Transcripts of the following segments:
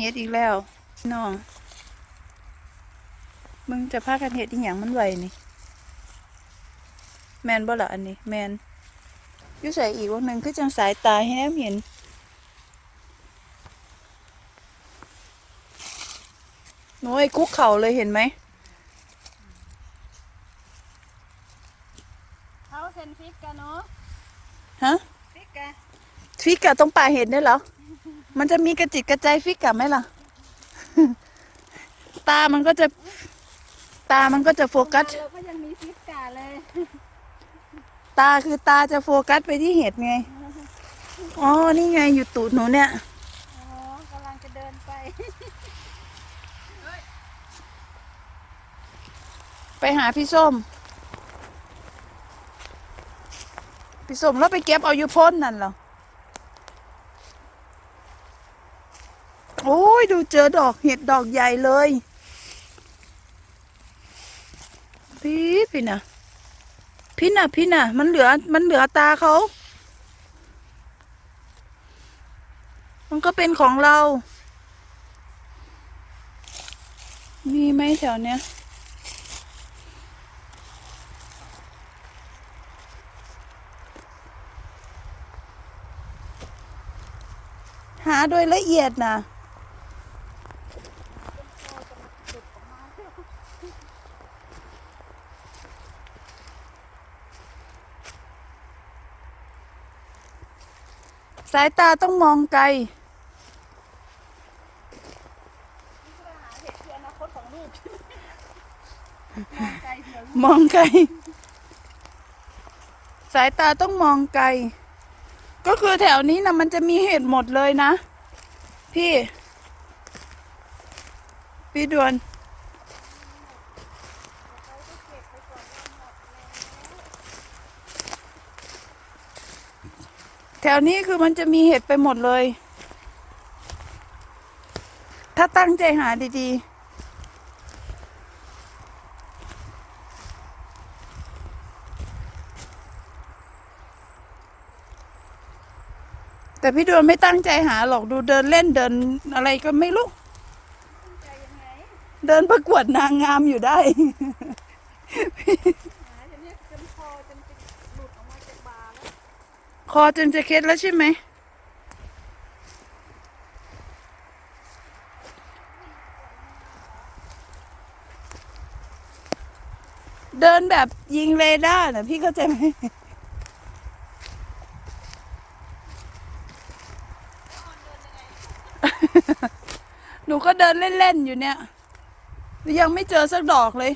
เฮ็ดอีกแล้วน้อง มึงจะพากันเฮ็ดอีหยังมันไหวนี่ แมนบ่ล่ะอันนี้ แมนอยู่ใส่อีกวันหนึ่งคือจังสายตาให้แนมเห็นโน้ยคุกเข่าเลยเห็นไหมเขาเซ็นฟิกกันเนาะฮะฟิกกันฟิกกะตรงป่าเห็นได้วยเหรอ มันจะมีกระจิตกระใจฟิกกะไหมล่ะ ตามันก็จะ ตามันก็จะโฟกัส เราก็ยังมีฟิกกันเลย ตาคือตาจะโฟกัสไปที่เห็ดไง อ๋อ นี่ไงอยู่ตูดหนูเนี่ย อ๋อกำลังจะเดินไป ไปหาพี่ส้ม พี่ส้มแล้วไปเก็บเอาอยู่พ้นนั่นเหรอ โอ้ ยดูเจอดอกเห็ดดอกใหญ่เลยพี่พี่นะพี่น่ะพี่น่ะมันเหลือมันเหลือตาเขา มันก็เป็นของเรา มีไหมแถวเนี้ยหาโดยละเอียดนะ สายตาต้องมองไกลมองไกล สายตาต้องมองไกล ก็คือแถวนี้นะมันจะมีเห็ดหมดเลยนะ พี่ พี่ดวน วนี้คือมันจะมีเห็ดไปหมดเลย ถ้าตั้งใจหาดีๆแต่พี่ดวนไม่ตั้งใจหาหรอกดูเดินเล่นเดินอะไรก็ไม่รู้ใจยังไงเดินประกวดนางงามอยู่ได้ หาจนเนี่ยจนคอจนจะหลุดออกมาจากบาแล้ว คอจนจะเคล็ดแล้วใช่ไหม เดินแบบยิงเรดาร์นะพี่เข้าใจไหมหนูก็เดินเล่น ๆ อยู่เนี่ย ยังไม่เจอสักดอกเลย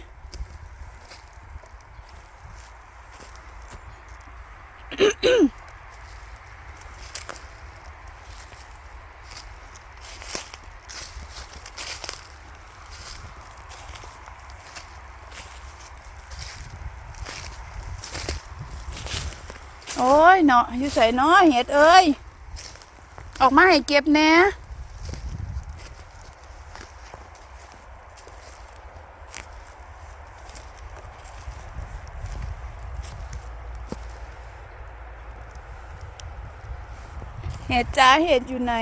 โอ้ยเนาะอยู่ใส่เนาะเห็ดเอ้ย ออกมาให้เก็บแน่เห็ดจ้าเห็ดอยู่ไหน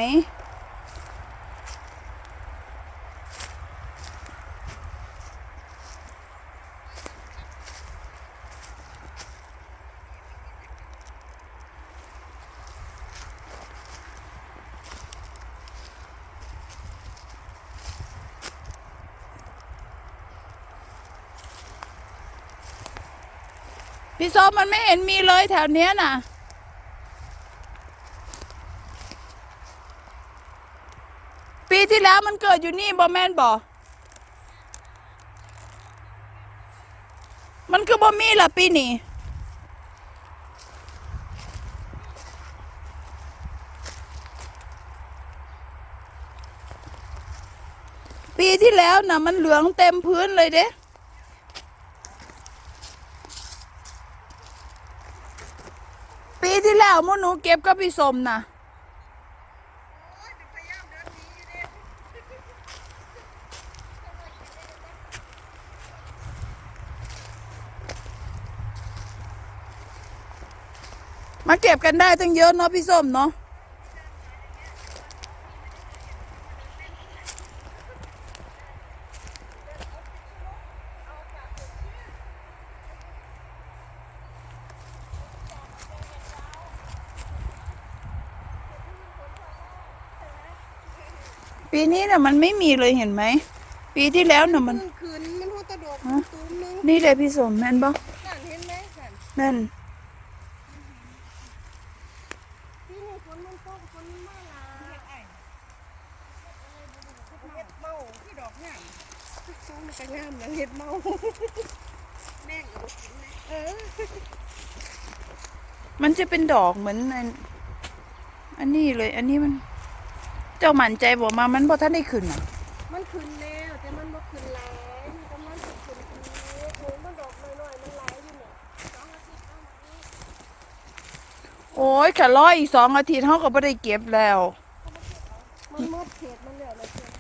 พี่ส้มมันไม่เห็นมีเลยแถวเนี้ยน่ะ ปีที่แล้วมันเกิดอยู่นี่บอแมนบอมันคือบอมีล่ะปีนี้ปีที่แล้วน่ะ มันเหลืองเต็มพื้นเลยเด้ ที่แล้วมูหนูเก็บกับพี่สมนะมาเก็บกันได้ตั้งเยอะเนาะพี่ส้มเนาะ ปีนี้น่ะมันไม่มีเลยเห็นไหม ปีที่แล้วน่ะมันมันคืนมันหัวตะดอกฮะตูมนึงนี่เลยพี่สมแม่นบ่นั่นเห็นไหมนั่นนั่นที่นี่ฝนมันตกฝนมันมาหลายเฮ็ดเมาคือดอกงามช่วงมันก็งามนะเฮ็ดเมาแม่งก็บ่กินนะเออมันจะเป็นดอกเหมือนอันอันนี้เลย อันนี้มัน เจ้าหมั่นใจบอกมามันบ่ท่านได้ขึ้นอะมันขึ้นแล้วแต่มันบ่ขึ้นหลายมันกำลังสิขึ้นทีนี้โอ้ยมันดอกน้อยๆมันหลายอยู่เนี่ยสองอาทิตย์เอามานี่โอ้ยแค่ร้อยอีกสองอาทิตย์เขาก็ไม่ได้เก็บแล้ว มันหมดเขตมันแล้วนะเขต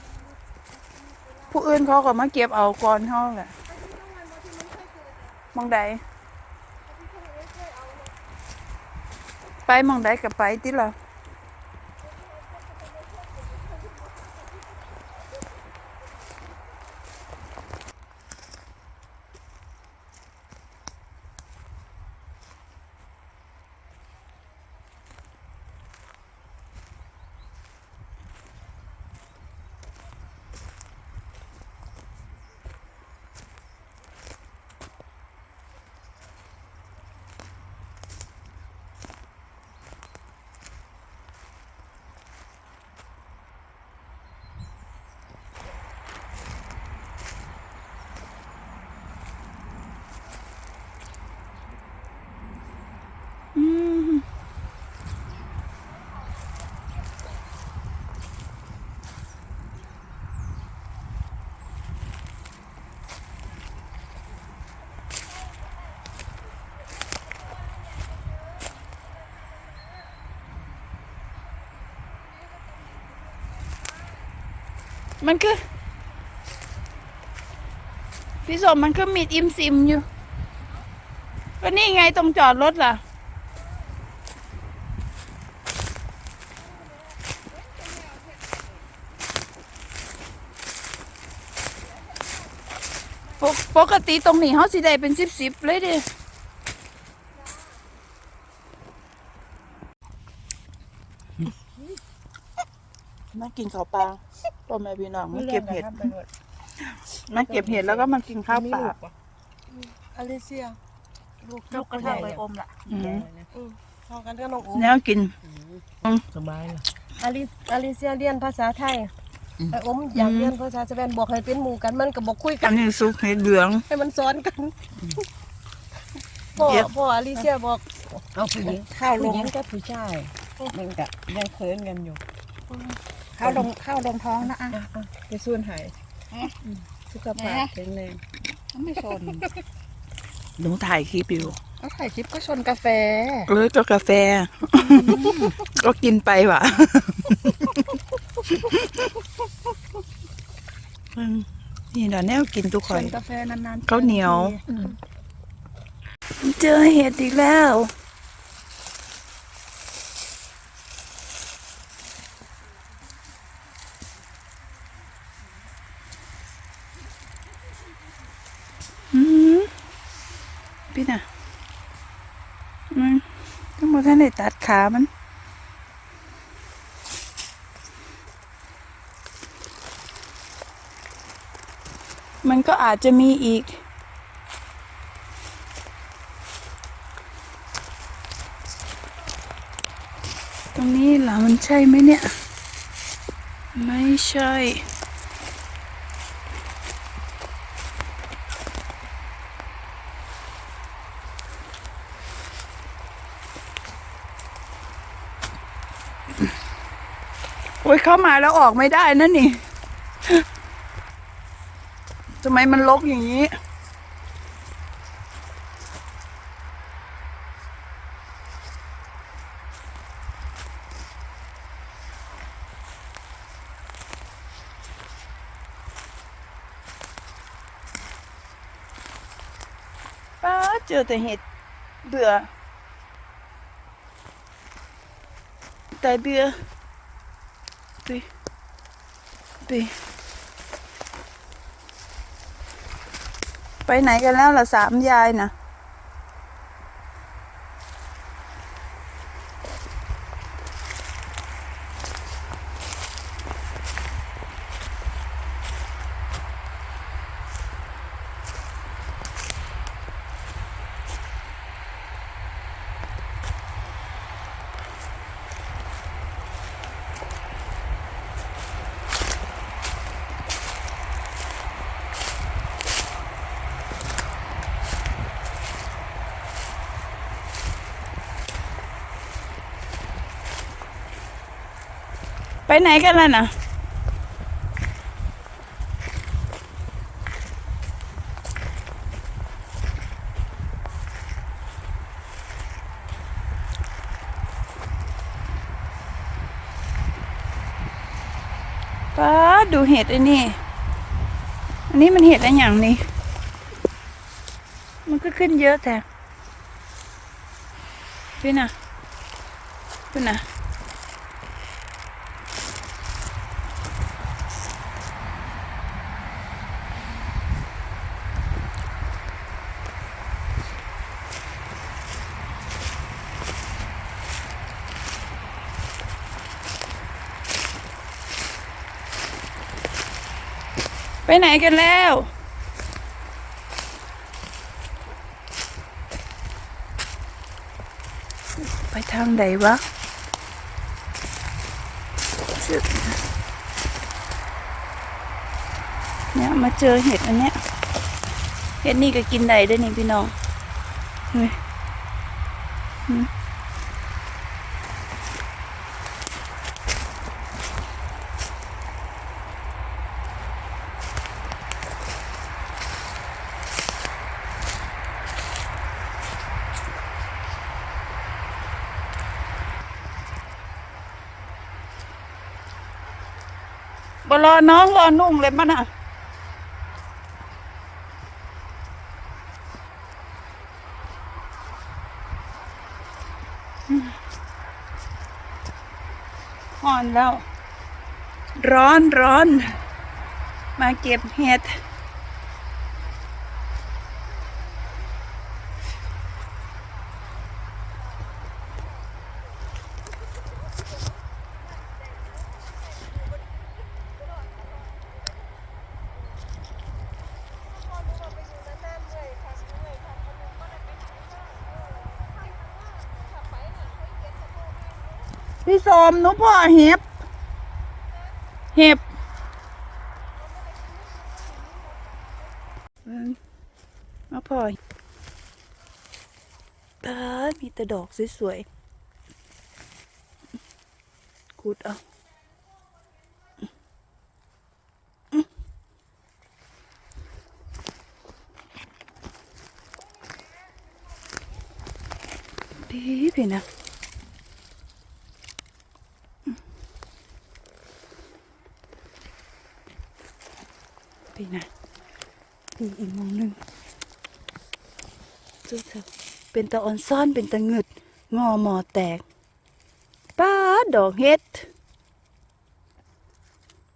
ผู้อื่นเขาก็มาเก็บเอาก่อนเขาแหละไอ้ที่ต้องวันบ่ที่มันเคยเกิดอะมองใดไอ้ที่เคยเคยเอาเนี่ยไปมองใดกับไปติละอืม มันคือพี่สมมันคือมีดอิมซิมอยู่ ก็นี่ไงตรงจอดรถล่ะ ปกปกติตรงนี้เขาสิได้เป็นสิบสิบเลยดิมากินข้าวปลา พ่อแม่พี่น้องมาเก็บเห็ดมาเก็บเห็ดแล้วก็มากินข้าวปลาอลิเซียลูกลูกกระเทยไปอมละอืมอืมพอกันก็น้องโอ้แนวกินสบายเลยอลิอลิเซียเรียนภาษาไทยไอ้อมอยากเรียนภาษาสเปนบอกให้เป็นหมู่กันมันก็บอกคุยกัอันนนี้ซุปเห็ดเหลือง ให้มันสอนกันพ่อเย็บพ่ออลิเซียบอกเอาผู้หญิงข้าวลผู้งหญิงกับผู้ชายมันก็ยังเคินกันอยู่ ข้าวลงข้าวลงท้องนะอะไปส่วนหายสุขภาพแข็งแรงไม่ชนหนูถ่ายคลิปอยู่เอาไข่ชิปก็ชนกาแฟเออก็กาแฟ ก็กินไปว่ะอืมนี่เดี๋ยวแนวกินทุกคชนนกาแฟนานๆข้าวเหนียว เจอเห็ดอีกแล้ว อืมพี่น่ะอืมต้องมาท่าน ได้ตัดขามันมันก็อาจจะมีอีก ตรงนี้เหรอมันใช่ไหมเนี่ย ไม่ใช่ อ้ยเข้ามาแล้วออกไม่ได้นั่นนี่ทำไมมันลกอย่างนี้ ป้าเจอแต่เห็ดเบื่อแต่เบื่อ ไปไปไปไหนกันแล้วล่ะสามยายนะ ไปไหนกันล่ะนะป้าดูเห็ดไอ้นี่ อันนี้มันเห็ดอะไรอย่างนี้ มันก็ขึ้นเยอะแต่พี่นะพี่นะ ไปไหนกันแล้ว ไปทางไหนวะเนี่ยมาเจอเห็ดอันเนี้ย เห็ดนี่ก็กินได้ด้วยนี่พี่น้องเฮ้ย รอน้องรอนุ่งเลยมันอะอ่อนแล้ว ร้อนร้อน มาเก็บเห็ด พี่สมหนูพ่อเห็บ เห็บเบิ่งมาพ่อเออมีแต่ดอกสวยๆขุดเอาดีพี่นะ พี่นะพี่อีกมองหนึ่งจุดเถอะเป็นตะออนซ่อนเป็นตะงึดงอหมอแตกป้าดอกเฮ็ด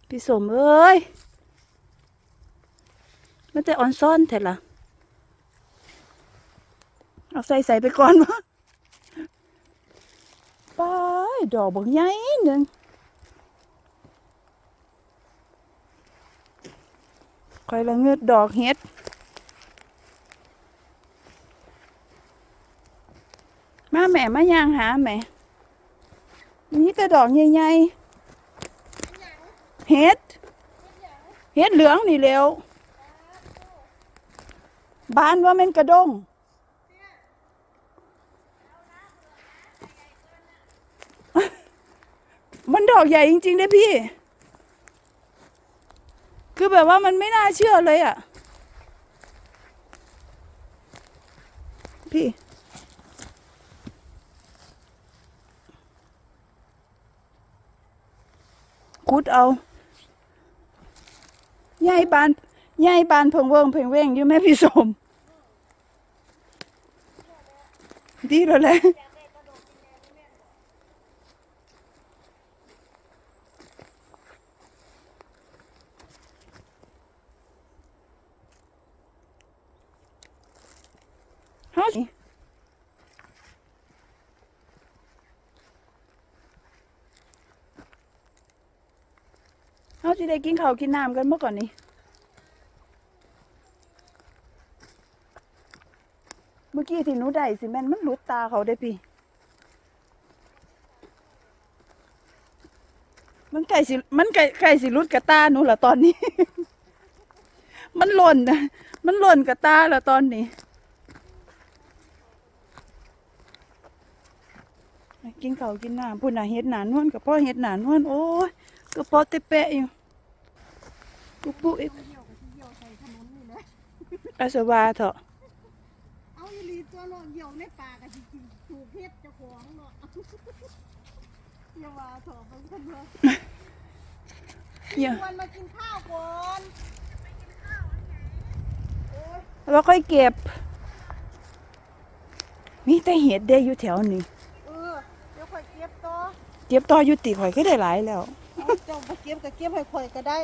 พี่สมเอ้ยมันแต่ออนซ่อนแท้ละเอาใส่ใส่ไปก่อนวะป้าดดอกบักใหญ่หนึ่ง คอยละเงือดดอกเฮ็ด มาแม่มายางหาแม่ นี่แต่ดอกใหญ่ๆเฮ็ด เฮ็ดเหลืองนี่เร็ว บ้านว่าม่นกระด้งมันดอกใหญ่จริงๆนะพี่ คือแบบว่ามันไม่น่าเชื่อเลยอะ พี่ คุดเอายายบานยายบานเพิงเวิงเพิงเว่งอยู่แม่พี่สม ดีแล้วแหละ เฮาสิเฮาสิได้กินข้าวกินน้ำกันเมื่อก่อนนี้เมื่อกี้ที่หนูได้สิแม่นมันหลุดตาเขาได้พี่มันไก่สิมันไก่ไก่สิหลุดกับตาหนูละตอนนี้ มันหล่นนะมันหล่นกับตาละตอนนี้ กินข้าวกินน้ำพูดน่ะเฮ็ดหนานวลกับพ่อเฮ็ดหนานวลโอ้ยก็ปอเตเปะอยู่ปุ๊บปุ๊บอีกเหี่ยวกับที่เหี่ยวใส่ถนนนี่แหละอาสวาเถอะเอาอีหลีตัวลองเหี่ยวในป่ากับจริงๆถูกเฮ็ดเจ้าของเนาะอย่าว่าเถอะบางคนเนาะอย่าชวนมากินข้าวก่อนโอ้ยแล้วค่อยเก็บมีแต่เห็ดได้อยู่แถวนี้ เออเดี๋ยวข่อยเก็บต่อ เก็บต่ออยู่ติข่อยก็ได้หลายแล้วเอาเจ้าบ่เก็บก็เก็บให้ข่อยก็ได้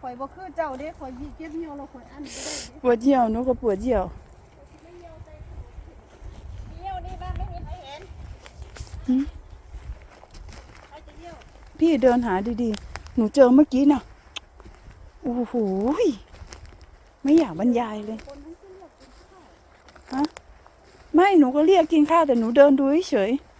ข่อยบ่คือเจ้าเด้ข่อยยิเก็บเหี่ยวแล้วข่อยอันก็ได้เด้ปวดเยี่ยวหนูก็ปวดเยี่ยว เหี่ยวนี่บ้านไม่มีใครเห็นหืม ใครจะเหี่ยวพี่เดินหาดีๆ หนูเจอเมื่อกี้น่ะโอ้โหยไม่อยากบรรยายเลย คนนั้นก็เรียกกินข้าวฮะไม่หนูก็เรียกกินข้าวแต่หนูเดินดูเฉยๆ